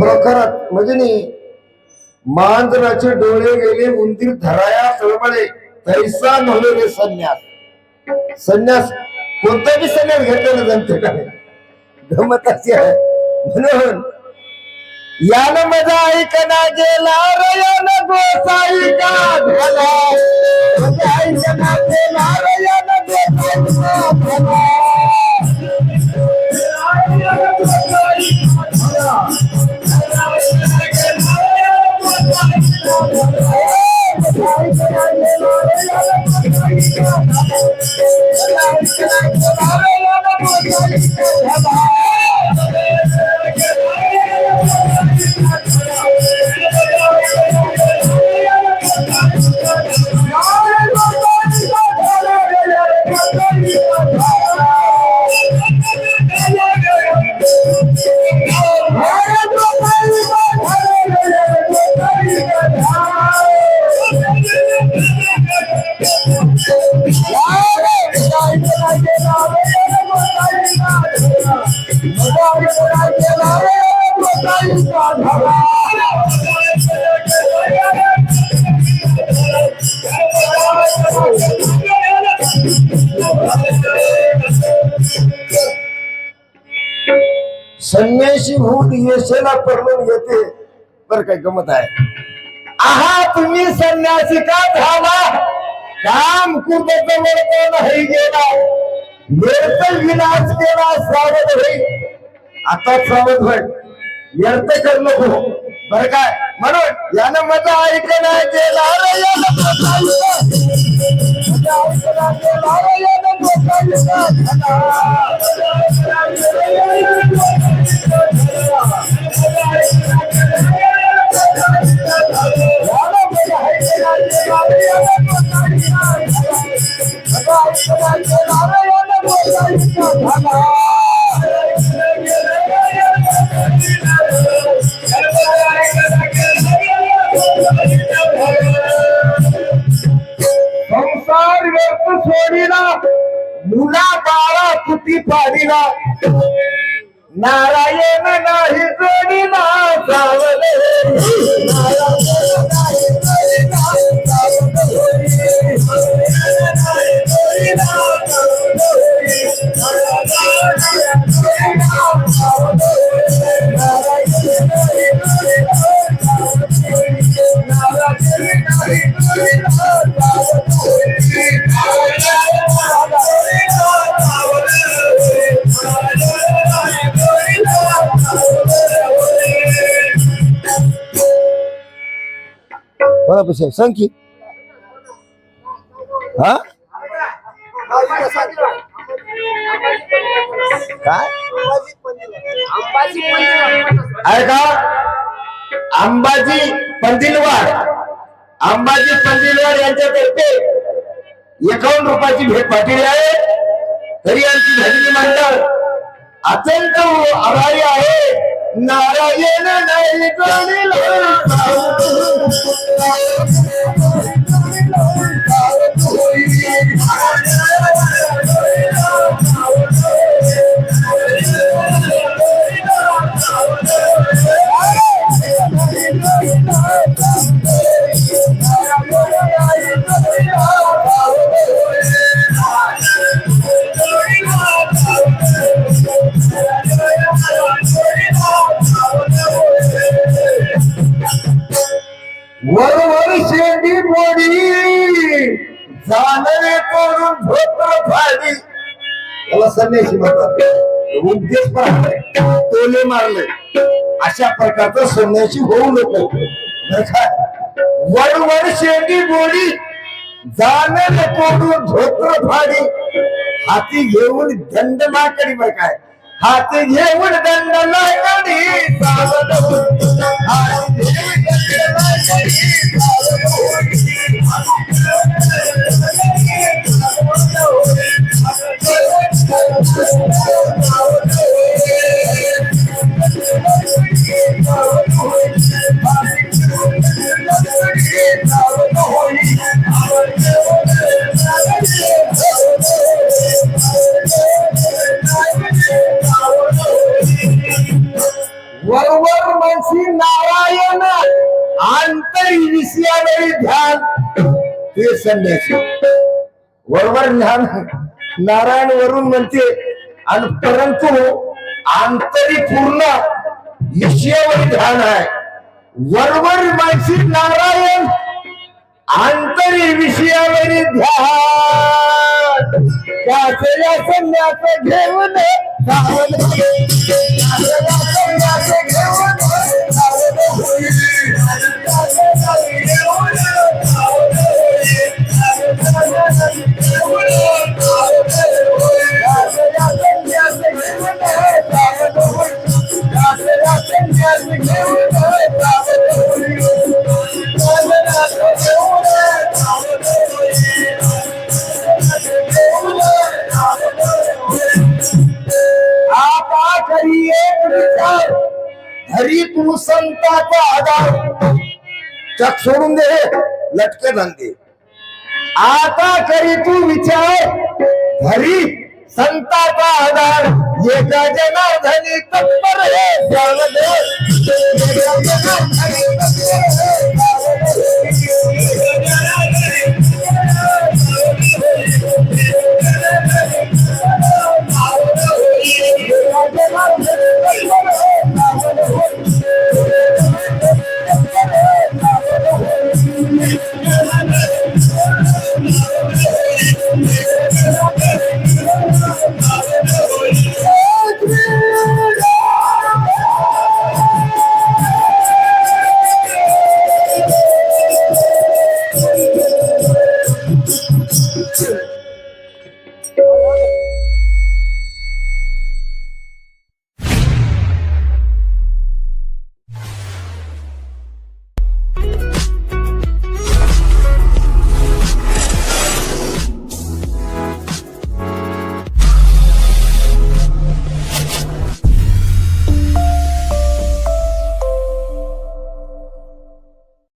खरोखरच म्हणजे नाही मांजराचे डोळे गेले उंदीर धराया तळमळे तैसा नव्हे संन्यास. संन्यास कोणता बी संन्यास घेतलेला जमते काय गमत अशी आहे. म्हणून यान मजा ऐकना गेला रे गोसाई का झाला मजा ऐकना गेला रे गोसाई का झाला संन्याशी होऊन यशेला परलून घेते बर काय गमत आहे. आहा, तुम्ही संन्यासी का झाला? काम कुठे जवळ नाही गेला. व्यर्थ विलास केला, सावध होईल आता सावध होय व्यर्थ कर नको. बर काय? म्हणून यानं मजा ऐकणं गेला रे यानं मजा ऐकणं. मजा ऐकणं गेला रे यानं मजा संसार पैसे सांग की. हा? काय? आहे का अंबाजी पंदिलवाड. अंबाजी पंदिलवाड यांच्यातर्फे एकावन्न रुपयाची भेट पाठवली आहे. तरी यांची धरणी मंडळ अत्यंत आभारी आहे. नारायण नाही वरवर शेंडी मोडी. जानवे करून झोत्र फाडी त्याला संन्याशी म्हणतात. उद्देश पण आहे. टोले मारले अशा प्रकारचा संन्याशी होऊ नको. वरवर शेंडी मोडी. जानवे करून झोत्र फाडी हाती घेऊन दंड ना करी काय? हाती घेऊन दंड ना वरवर म्हणशी नारायण आंतरी विषयावेळी ध्यान. ते संन्यासी. वरवर ध्यान नारायण वरून म्हणते आणि परंतु आंतरी पूर्ण विषयावर ध्यान आहे. वरवर मानसी नारायण आंतरी विषयावर ध्यान. त्याचे या संन्यास घेऊन करी एक विचार। हरी तू संताचा आधार। चक सोडून दे, लटके धंदे आता करी तू विचार। हरी संताचा आधार। एका जनार्दनी तत्पर हे। जनार्दनी तत्पर